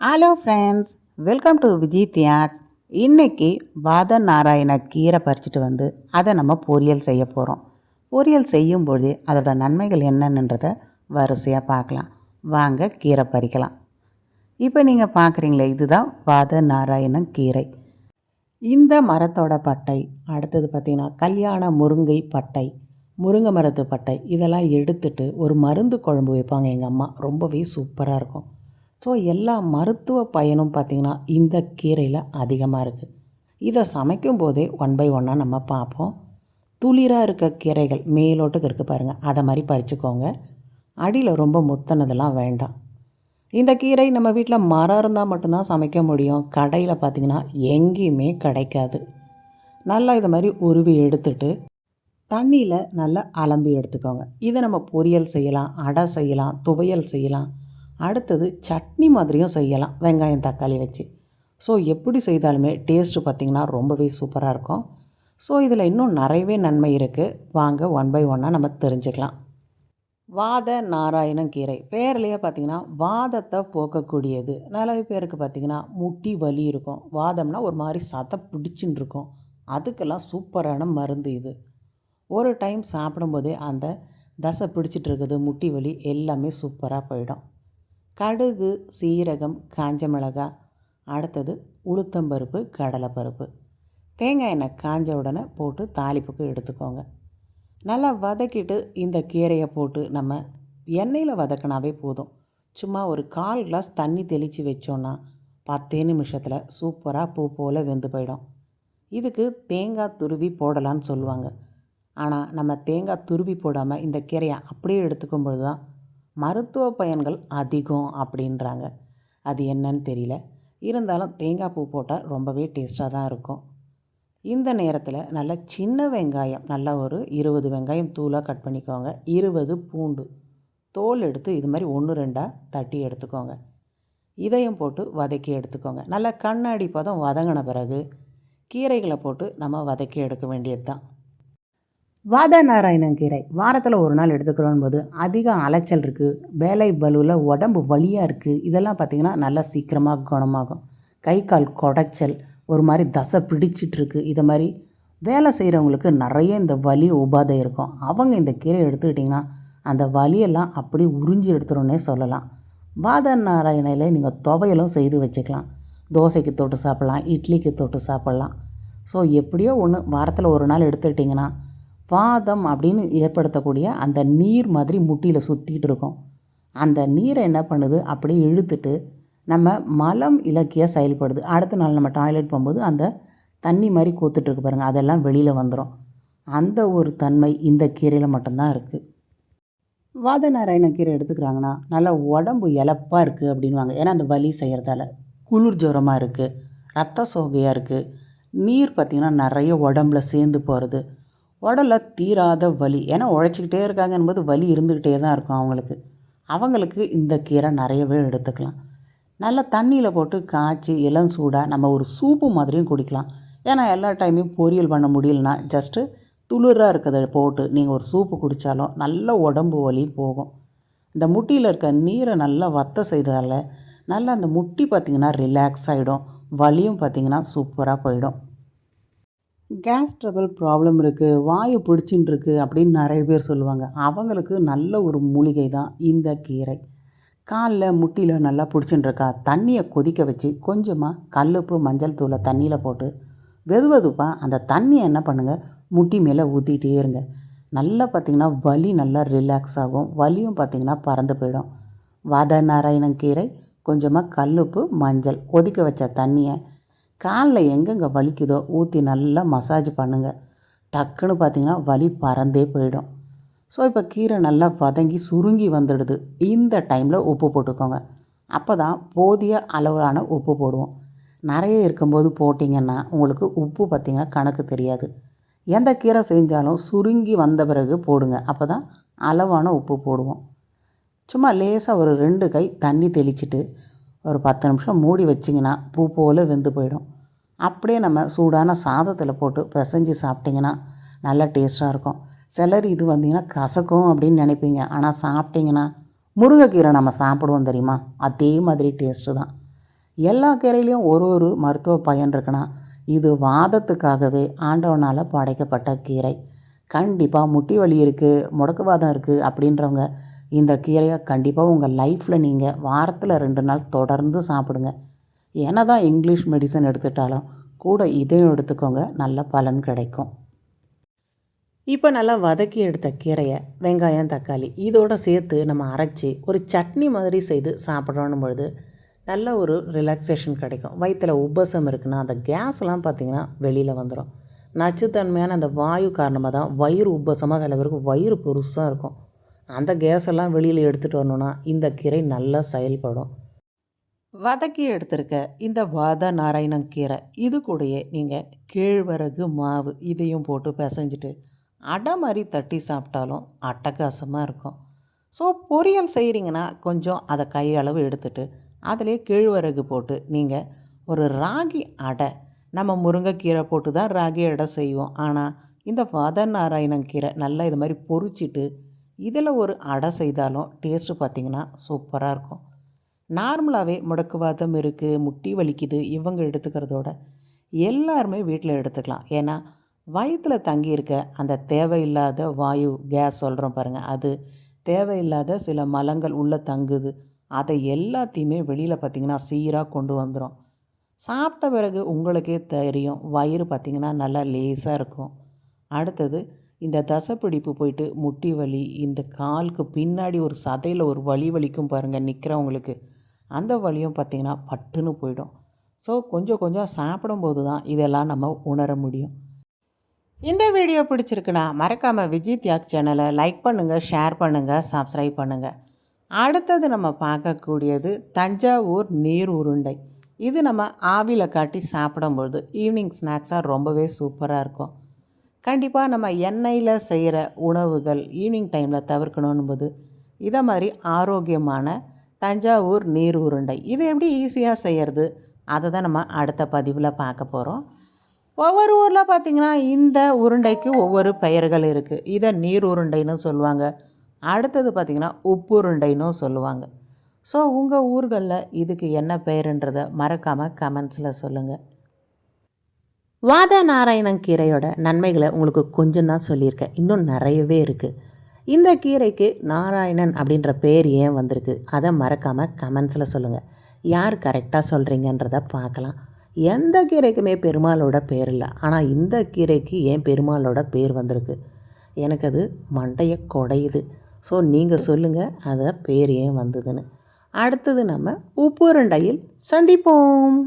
Hello friends welcome to Vijay தியாக்ஸ் இன்றைக்கி வாத நாராயண கீரை பறிச்சுட்டு வந்து அதை நம்ம பொரியல் செய்ய போகிறோம் பொரியல் செய்யும்பொழுது அதோட நன்மைகள் என்னென்னன்றதை வரிசையாக பார்க்கலாம். வாங்க கீரை பறிக்கலாம். இப்போ நீங்கள் பார்க்குறீங்களே இதுதான் வாத நாராயண கீரை. இந்த மரத்தோட பட்டை அடுத்தது பார்த்திங்கன்னா கல்யாண முருங்கை பட்டை முருங்கை மரத்து பட்டை இதெல்லாம் எடுத்துட்டு ஒரு மருந்து குழம்பு வைப்பாங்க எங்கள் அம்மா. ரொம்பவே சூப்பராக இருக்கும். ஸோ எல்லா மருத்துவ பயனும் பார்த்திங்கன்னா இந்த கீரையில் அதிகமாக இருக்குது இதை சமைக்கும் போதே ஒன் பை ஒன்னாக நம்ம பார்ப்போம். துளிராக இருக்க கீரைகள் மேலோட்டுக்கு இருக்குது பாருங்கள் அதை மாதிரி பறிச்சுக்கோங்க. அடியில் ரொம்ப முத்தனதெல்லாம் வேண்டாம். இந்த கீரை நம்ம வீட்டில் மரம் இருந்தால் மட்டும்தான் சமைக்க முடியும். கடையில் பார்த்திங்கன்னா எங்கேயுமே கிடைக்காது. நல்லா இதை மாதிரி உருவி எடுத்துட்டு தண்ணியில் நல்லா அலம்பி எடுத்துக்கோங்க. இதை நம்ம பொரியல் செய்யலாம் அடை செய்யலாம் துவையல் செய்யலாம். அடுத்தது சட்னி மாதிரியும் செய்யலாம் வெங்காயம் தக்காளி வச்சு. ஸோ எப்படி செய்தாலுமே டேஸ்ட்டு பார்த்திங்கன்னா ரொம்பவே சூப்பராக இருக்கும். ஸோ இதில் இன்னும் நிறையவே நன்மை இருக்குது வாங்க ஒன் பை ஒன்னாக நம்ம தெரிஞ்சுக்கலாம். வாத நாராயணம் கீரை. பேர்லேயே பார்த்திங்கன்னா வாதத்தை போக்கக்கூடியது. நிறைய பேருக்கு பார்த்திங்கன்னா முட்டி வலி இருக்கும். வாதம்னா ஒரு மாதிரி சதை பிடிச்சின்னு இருக்கும். அதுக்கெல்லாம் சூப்பரான மருந்து இது. ஒரு டைம் சாப்பிடும்போதே அந்த தசை பிடிச்சிட்டு இருக்குது முட்டி வலி எல்லாமே சூப்பராக போயிடும். கடுகு சீரகம் காஞ்ச மிளகாய் அடுத்தது உளுத்தம்பருப்பு கடலைப்பருப்பு. தேங்காய் எண்ணெய் காஞ்ச உடனே போட்டு தாளிப்புக்கு எடுத்துக்கோங்க. நல்லா வதக்கிட்டு இந்த கீரையை போட்டு நம்ம எண்ணெயில் வதக்கினாவே போதும். சும்மா ஒரு கால் கிளாஸ் தண்ணி தெளித்து வச்சோன்னா பத்தே நிமிஷத்தில் சூப்பராக பூ போல் வெந்து போயிடும். இதுக்கு தேங்காய் துருவி போடலான்னு சொல்லுவாங்க. ஆனால் நம்ம தேங்காய் துருவி போடாமல் இந்த கீரையை அப்படியே எடுத்துக்கும் பொழுது தான் மருத்துவ பயன்கள் அதிகம் அப்படின்றாங்க. அது என்னன்னு தெரியல. இருந்தாலும் தேங்காய் பூ போட்டால் ரொம்பவே டேஸ்ட்டாக தான் இருக்கும். இந்த நேரத்தில் நல்லா சின்ன வெங்காயம் நல்லா ஒரு இருபது வெங்காயம் தூளாக கட் பண்ணிக்கோங்க. இருபது பூண்டு. தோல் எடுத்து இது மாதிரி ஒன்று ரெண்டாக தட்டி எடுத்துக்கோங்க. இதையும் போட்டு வதக்கி எடுத்துக்கோங்க. நல்லா கண்ணாடி பதம் வதங்கின பிறகு கீரைகளை போட்டு நம்ம வதக்கி எடுக்க வேண்டியது தான். வாத நாராயணன் கீரை. வாரத்தில் ஒரு நாள் எடுத்துக்கிறோம் போது அதிக அலைச்சல் இருக்குது வேலை பலுவில் உடம்பு வலியாக இருக்குது இதெல்லாம் பார்த்திங்கன்னா நல்லா சீக்கிரமாக குணமாகும் கை கால் குடைச்சல் ஒரு மாதிரி தசை பிடிச்சிட்ருக்கு இதை மாதிரி வேலை செய்கிறவங்களுக்கு நிறைய இந்த வலி உபாதை இருக்கும். அவங்க இந்த கீரை எடுத்துக்கிட்டிங்கன்னா அந்த வலியெல்லாம் அப்படி உறிஞ்சி எடுத்துருன்னே சொல்லலாம். வாத நாராயணையில் நீங்கள் துவையலும் செய்து வச்சுக்கலாம். தோசைக்கு தொட்டு சாப்பிட்லாம் இட்லிக்கு தொட்டு சாப்பிட்லாம். ஸோ எப்படியோ ஒன்று வாரத்தில் ஒரு நாள் எடுத்துக்கிட்டிங்கன்னா பாதம் அப்படின்னு ஏற்படுத்தக்கூடிய அந்த நீர் மாதிரி முட்டியில் சுற்றிட்டு இருக்கும். அந்த நீரை என்ன பண்ணுது? அப்படியே இழுத்துட்டு நம்ம மலம் இலக்கிய செயல்படுது. அடுத்த நாள் நம்ம டாய்லெட் போகும்போது அந்த தண்ணி மாதிரி கூத்துட்ருக்கு பாருங்கள் அதெல்லாம் வெளியில் வந்துடும் அந்த ஒரு தன்மை இந்த கீரையில் மட்டும்தான் இருக்குது வாத நாராயண கீரை எடுத்துக்கிறாங்கன்னா நல்லா உடம்பு இழப்பாக இருக்குது அப்படின்வாங்க ஏன்னா அந்த வலி செய்கிறதால குளிர் ஜுரமாக இருக்குது ரத்த சோகையாக இருக்குது நீர் பார்த்திங்கன்னா நிறைய உடம்புல சேர்ந்து போகிறது உடலை தீராத வலி. ஏன்னா உழைச்சிக்கிட்டே இருக்காங்கன்போது வலி இருந்துக்கிட்டே தான் இருக்கும் அவங்களுக்கு. அவங்களுக்கு இந்த கீரை நிறையவே எடுத்துக்கலாம். நல்லா தண்ணியில் போட்டு காய்ச்சி இளம் சூடாக நம்ம ஒரு சூப்பு மாதிரியும் குடிக்கலாம். ஏன்னா எல்லா டைமையும் பொரியல் பண்ண முடியலனா ஜஸ்ட்டு துளிராக இருக்கிறத போட்டு நீங்கள் ஒரு சூப்பு குடித்தாலும் நல்ல உடம்பு வலி போகும். இந்த முட்டியில் இருக்க நீரை நல்லா வத்த செய்ததால் நல்லா அந்த முட்டி பார்த்திங்கன்னா ரிலாக்ஸ் ஆகிடும் வலியும் பார்த்திங்கன்னா சூப்பராக போயிடும். கேஸ் ட்ரபிள் ப்ராப்ளம் இருக்குது வாயு பிடிச்சின்னு இருக்குது அப்படின்னு நிறைய பேர் சொல்லுவாங்க. அவங்களுக்கு நல்ல ஒரு மூலிகை தான் இந்த கீரை. காலில் முட்டியில் நல்லா பிடிச்சின்னு இருக்கா தண்ணியை கொதிக்க வச்சு கொஞ்சமாக கல்லுப்பு மஞ்சள் தூளை தண்ணியில் போட்டு வெது வெதுப்பாக அந்த தண்ணியை என்ன பண்ணுங்கள் முட்டி மேலே ஊற்றிட்டே இருங்க. நல்லா பார்த்திங்கன்னா வலி நல்லா ரிலாக்ஸ் ஆகும். வலியும் பார்த்திங்கன்னா பறந்து போயிடும். வாத நாராயணன் கீரை கொஞ்சமாக கல்லுப்பு மஞ்சள் கொதிக்க வச்ச தண்ணியை காலில் எங்கெங்கே வலிக்குதோ ஊற்றி நல்லா மசாஜ் பண்ணுங்கள் டக்குன்னு பார்த்திங்கன்னா வலி பறந்தே போயிடும். ஸோ இப்போ கீரை நல்லா வதங்கி சுருங்கி வந்துடுது. இந்த டைமில் உப்பு போட்டுக்கோங்க. அப்போ தான் போதிய அளவிலான உப்பு போடுவோம். நிறைய இருக்கும்போது போட்டிங்கன்னா உங்களுக்கு உப்பு பார்த்திங்கன்னா கணக்கு தெரியாது. எந்த கீரை செஞ்சாலும் சுருங்கி வந்த பிறகு போடுங்க. அப்போ தான் அளவான உப்பு போடுவோம். சும்மா லேசாக ஒரு ரெண்டு கை தண்ணி தெளிச்சிட்டு ஒரு பத்து நிமிஷம் மூடி வச்சிங்கன்னா பூ போல் வெந்து போயிடும். அப்படியே நம்ம சூடான சாதத்தில் போட்டு பிசைஞ்சு சாப்பிட்டிங்கன்னா நல்லா டேஸ்ட்டாக இருக்கும். சிலர் இது வந்தீங்கன்னா கசக்கும் அப்படின்னு நினைப்பீங்க. ஆனால் சாப்பிட்டிங்கன்னா முருங்கைக்கீரை நம்ம சாப்பிடுவோம் தெரியுமா? அதே மாதிரி டேஸ்ட்டு தான். எல்லா கீரையிலையும் ஒரு ஒரு மருத்துவ பயன் இருக்குன்னா இது வாதத்துக்காகவே ஆண்டவனால் படைக்கப்பட்ட கீரை. கண்டிப்பாக முட்டி வலி இருக்குது முடக்குவாதம் இருக்குது அப்படின்றவங்க இந்த கீரையை கண்டிப்பாக உங்கள் லைஃப்பில் நீங்கள் வாரத்தில் ரெண்டு நாள் தொடர்ந்து சாப்பிடுங்க. என்ன தான் இங்கிலீஷ் மெடிசன் எடுத்துட்டாலும் கூட இதையும் எடுத்துக்கோங்க. நல்ல பலன் கிடைக்கும். இப்போ நல்லா வதக்கி எடுத்த கீரையை வெங்காயம் தக்காளி இதோடு சேர்த்து நம்ம அரைச்சி ஒரு சட்னி மாதிரி செய்து சாப்பிட்றோன்னும் பொழுது நல்ல ஒரு ரிலாக்ஸேஷன் கிடைக்கும். வயிற்றில் உபசம் இருக்குன்னா அந்த கேஸ்லாம் பார்த்திங்கன்னா வெளியில் வந்துடும் நச்சுத்தன்மையான அந்த வாயு காரணமாக தான் வயிறு உபசமாக சில பேருக்கு வயிறு பெருசாக இருக்கும். அந்த கேஸெல்லாம் வெளியில் எடுத்துகிட்டு வரணுன்னா இந்த கீரை நல்லா செயல்படும். வதக்கி எடுத்திருக்க இந்த வாத நாராயணம் கீரை இது கூடயே நீங்கள் கேழ்வரகு மாவு இதையும் போட்டு பிசைஞ்சிட்டு அடை மாதிரி தட்டி சாப்பிட்டாலும் அட்டகாசமாக இருக்கும். ஸோ பொரியல் செய்கிறீங்கன்னா கொஞ்சம் அதை கையளவு எடுத்துட்டு அதிலே கேழ்வரகு போட்டு நீங்கள் ஒரு ராகி அடை நம்ம முருங்கைக்கீரை போட்டு தான் ராகி அடை செய்வோம். ஆனால் இந்த வத நாராயணம் கீரை நல்லா இது மாதிரி பொரிச்சிட்டு இதில் ஒரு அடை செய்தாலும் டேஸ்ட்டு பார்த்திங்கன்னா சூப்பராக இருக்கும். நார்மலாகவே முடக்குவாதம் இருக்குது முட்டி வலிக்குது இவங்க எடுத்துக்கிறதோட எல்லாருமே வீட்டில் எடுத்துக்கலாம். ஏன்னா வயிற்றில் தங்கியிருக்க அந்த தேவையில்லாத வாயு கேஸ் சொல்கிறோம் பாருங்கள் அது தேவையில்லாத சில மலங்கள் உள்ளே தங்குது. அதை எல்லாத்தையுமே வெளியில் பார்த்திங்கன்னா சீராக கொண்டு வந்துடும் சாப்பிட்ட பிறகு உங்களுக்கே தெரியும் வயிறு பார்த்திங்கன்னா நல்லா லேசாக இருக்கும். அடுத்தது இந்த தசைப்பிடிப்பு போயிட்டு முட்டி வலி இந்த காலுக்கு பின்னாடி ஒரு சதையில் ஒரு வலி வலிக்கும் பாருங்கள் நிற்கிறவங்களுக்கு அந்த வலியும் பார்த்திங்கன்னா பட்டுன்னு போயிடும். ஸோ கொஞ்சம் கொஞ்சம் சாப்பிடும்போது தான் இதெல்லாம் நம்ம உணர முடியும். இந்த வீடியோ பிடிச்சிருக்குன்னா மறக்காமல் விஜய் தியாக் சேனலை லைக் பண்ணுங்கள் ஷேர் பண்ணுங்கள் சப்ஸ்கிரைப் பண்ணுங்கள் அடுத்தது நம்ம பார்க்கக்கூடியது தஞ்சாவூர் நீர் உருண்டை. இது நம்ம ஆவியில் காட்டி சாப்பிடும்பொழுது ஈவினிங் ஸ்நாக்ஸாக ரொம்பவே சூப்பராக இருக்கும். கண்டிப்பாக நம்ம எண்ணெயில் செய்கிற உணவுகள் ஈவினிங் டைமில் தவிர்க்கணும்போது இதை மாதிரி ஆரோக்கியமான தஞ்சாவூர் நீர் உருண்டை இது எப்படி ஈஸியாக செய்கிறது அதை தான் நம்ம அடுத்த பதிவில் பார்க்க போகிறோம் ஒவ்வொரு ஊரில் பார்த்திங்கன்னா இந்த உருண்டைக்கு ஒவ்வொரு பெயர்கள் இருக்குது இதை நீர் உருண்டைன்னு சொல்லுவாங்க. அடுத்தது பார்த்திங்கன்னா உப்புருண்டைன்னு சொல்லுவாங்க. ஸோ உங்கள் ஊர்களில் இதுக்கு என்ன பெயருன்றதை மறக்காமல் கமெண்ட்ஸில் சொல்லுங்கள் வாத நாராயணன் கீரையோட நன்மைகளை உங்களுக்கு கொஞ்சம் தான் சொல்லியிருக்கேன். இன்னும் நிறையவே இருக்குது இந்த கீரைக்கு நாராயணன் அப்படின்ற பேர் ஏன் வந்திருக்கு? அதை மறக்காமல் கமெண்ட்ஸில் சொல்லுங்கள் யார் கரெக்டாக சொல்கிறீங்கன்றதை பார்க்கலாம். எந்த கீரைக்குமே பெருமாளோட பேர் இல்லை. ஆனால் இந்த கீரைக்கு ஏன் பெருமாளோட பேர் வந்திருக்கு? எனக்கு அது மண்டையை குடையுது ஸோ நீங்கள் சொல்லுங்கள் அதை பேர் ஏன் வந்ததுன்னு. அடுத்தது நம்ம உப்புரண்டையில் சந்திப்போம்.